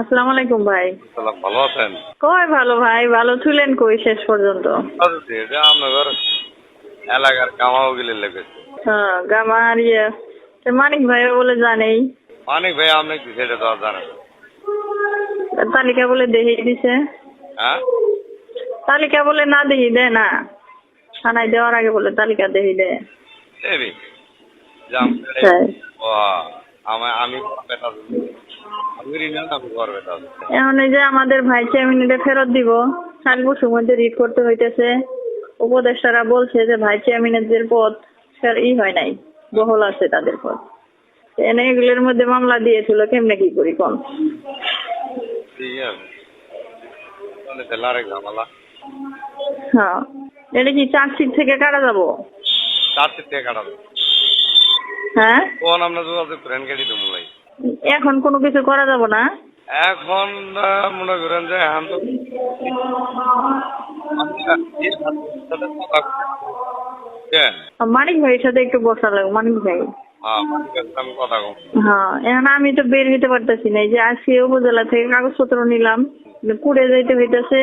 আসসালামু আলাইকুম ভাই। সালাম ভালো আছেন? কই ভালো ভাই ভালো ছিলেন কই শেষ পর্যন্ত? এটা এলাকার কামাও গিলে লেগেছে। হ্যাঁ গামার ইয়ে। মানিক ভাই বলে জানেই। মানিক ভাই আপনি কি সেটা তো জানেন? তালিকা বলে দেখিয়ে দিছে। হ্যাঁ? তালিকা বলে না দেখিয়ে দে না। থানায় দেওয়ার আগে বলে তালিকা দেখিয়ে দে। আমি এখন এই যে আমাদের ভাই চেয়ারম্যানটা ফেরত দিব সাত বছর মধ্যে রিড করতে হইতেছে। উপদেষ্টারা বলছে যে ভাই চেয়ারম্যানের পদ ই হয় নাই বহল আছে তাদের পদ। এনে এগুলোর মধ্যে মামলা দিয়েছিল কেমনে কি করি কম ঝামেলা। হ্যাঁ। এটা কি চার্জশিট থেকে কাটা যাব? চার সিট থেকে কাটাবে হ্যাঁ? কোন আপনার যোগাযোগ করেন কেটে দেবো ভাই এখন কোনো কিছু করা যাব না? এখন মনে করেন যে এখন তো মানিক ভাইয়ের সাথে একটু বসা লাগবে মানিক ভাই। হ্যাঁ আমি কথা কম হ্যাঁ এখন আমি তো বের হইতে পারতেছি না এই যে আজকে উপজেলা থেকে কাগজপত্র নিলাম কুড়ে যাইতে হইতেছে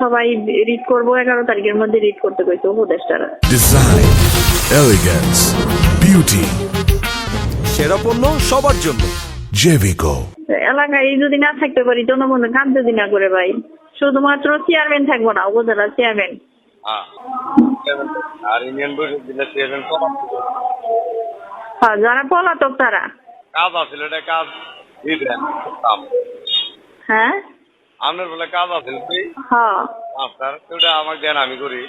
সবাই রিড করব এগারো তারিখের মধ্যে রিড করতে কইছে উপদেষ্টারা। Design, elegance, beauty, সেরা পণ্য সবার জন্য। Jevico. এলাকায় যদি না থাকতে পারি জনগণের কাজ যদি না করে ভাই। শুধুমাত্র চেয়ারম্যান থাকব না উপজেলা চেয়ারম্যান হ্যাঁ আর ইউনিয়ন পরিষদ চেয়ারম্যান হ্যাঁ যারা পলাতক তারা। কাজ আছিল এটা কাজ দিবেন হ্যাঁ? আপনার বলে কাজ আছে হ্যাঁ। ওটা আমাকে দেন আমি করি।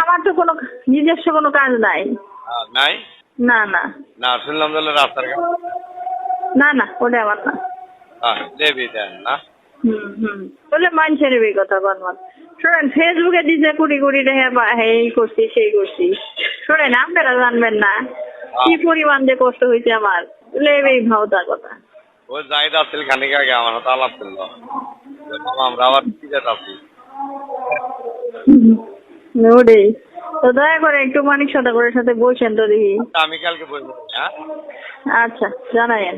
আমার তো কোনো নিজস্ব কোনো কাজ নাই। নাই? না না। না শুনলাম তাহলে রাস্তার কাজ। না না ওটা আমার না। হ্যাঁ দেন না। হুম হুম। বলে মানছে নেবে কথা বানমান। শোনেন ফেসবুকে দিছে কুড়ি কুড়ি টাকা বা এই করছি সেই করছি। শোনেন আপনারা জানবেন না কি পরিমাণ যে কষ্ট হয়েছে আমার। লেবেই কথা। জাহিদ আসছিল খানিক আগে আমার হাতে আলাপ ছিল। আমরা আবার টিকিট আছি ওটাই। তো দয়া করে একটু মানিক সাদা করে সাথে বলছেন তো দেখি। আমি কালকে বলব হ্যাঁ? আচ্ছা জানায়েন।